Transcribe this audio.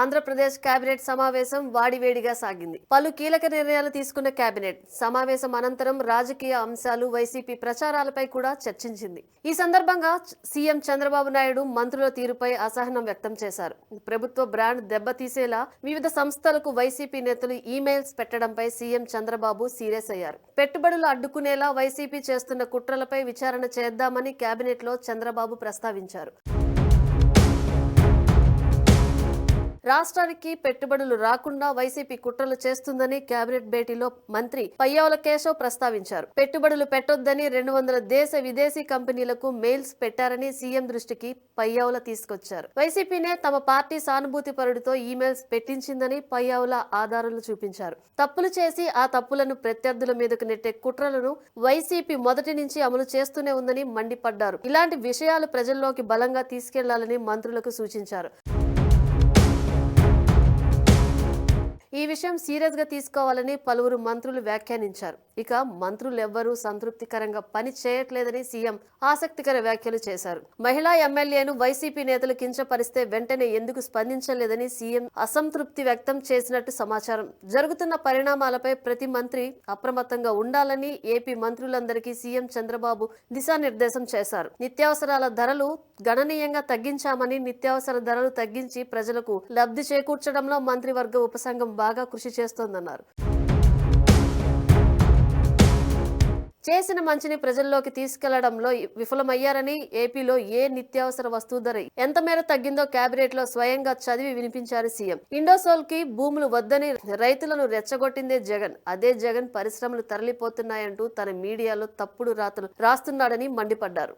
Andhra Pradesh cabinet సమావేశం వాడివేడిగా సాగింది. పలు కీలక నిర్ణయాలు తీసుకున్న కేబినెట్ సమావేశం అనంతరం రాజకీయ అంశాలు వైసీపీ ప్రచారాలపై కూడా చర్చించింది. ఈ సందర్భంగా సీఎం చంద్రబాబు నాయుడు మంత్రుల తీరుపై అసహనం వ్యక్తం చేశారు. ప్రభుత్వ బ్రాండ్ దెబ్బతీసేలా వివిధ సంస్థలకు వైసీపీ నేతలు ఈమెయిల్స్ పెట్టడంపై సీఎం చంద్రబాబు సీరియస్ అయ్యారు. పెట్టుబడులు అడ్డుకునేలా వైసీపీ చేస్తున్న కుట్రలపై విచారణ చేద్దామని కేబినెట్లో చంద్రబాబు ప్రస్తావించారు. రాష్ట్రానికి పెట్టుబడులు రాకుండా వైసీపీ కుట్రలు చేస్తుందని కేబినెట్ భేటీలో మంత్రి పయ్యావుల కేశవ్ ప్రస్తావించారు. పెట్టుబడులు పెట్టొద్దని రెండు వందల దేశ విదేశీ కంపెనీలకు మెయిల్స్ పెట్టారని సీఎం దృష్టికి పయ్యావుల తీసుకొచ్చారు. వైసీపీనే తమ పార్టీ సానుభూతి పరుడితో ఈమెయిల్స్ పెట్టించిందని పయ్యావుల ఆధారాలు చూపించారు. తప్పులు చేసి ఆ తప్పులను ప్రత్యర్థుల మీదకు నెట్టే కుట్రలను వైసీపీ మొదటి నుంచి అమలు చేస్తూనే ఉందని మండిపడ్డారు. ఇలాంటి విషయాలు ప్రజల్లోకి బలంగా తీసుకెళ్ళాలని మంత్రులకు సూచించారు. ఈ విషయం సీరియస్గా తీసుకోవాలని పలువురు మంత్రులు వ్యాఖ్యానించారు. ఇక మంత్రులు ఎవ్వరూ సంతృప్తికరంగా పని చేయట్లేదని సీఎం ఆసక్తికర వ్యాఖ్యలు చేశారు. మహిళా ఎమ్మెల్యేను వైసీపీ నేతలు కించపరిస్తే వెంటనే ఎందుకు స్పందించలేదని సీఎం అసంతృప్తి వ్యక్తం చేసినట్టు సమాచారం. జరుగుతున్న పరిణామాలపై ప్రతి మంత్రి అప్రమత్తంగా ఉండాలని ఏపీ మంత్రులందరికీ సీఎం చంద్రబాబు దిశానిర్దేశం చేశారు. నిత్యావసరాల ధరలు గణనీయంగా తగ్గించామని నిత్యావసర ధరలు తగ్గించి ప్రజలకు లబ్ధి చేకూర్చడంలో మంత్రివర్గ ఉపసంఘం బాగా కృషి చేస్తోందన్నారు. చేసిన మంచిని ప్రజల్లోకి తీసుకెళ్ళడంలో విఫలమయ్యారని ఏపీలో ఏ నిత్యావసర వస్తువు ధర ఎంత మేర తగ్గిందో కేబినెట్లో స్వయంగా చదివి వినిపించారు సీఎం. ఇండోసోల్కి భూములు వద్దని రైతులను రెచ్చగొట్టిందే జగన్. అదే జగన్ పరిశ్రమలు తరలిపోతున్నాయంటూ తన మీడియాలో తప్పుడు రాతలు రాస్తున్నాడని మండిపడ్డారు.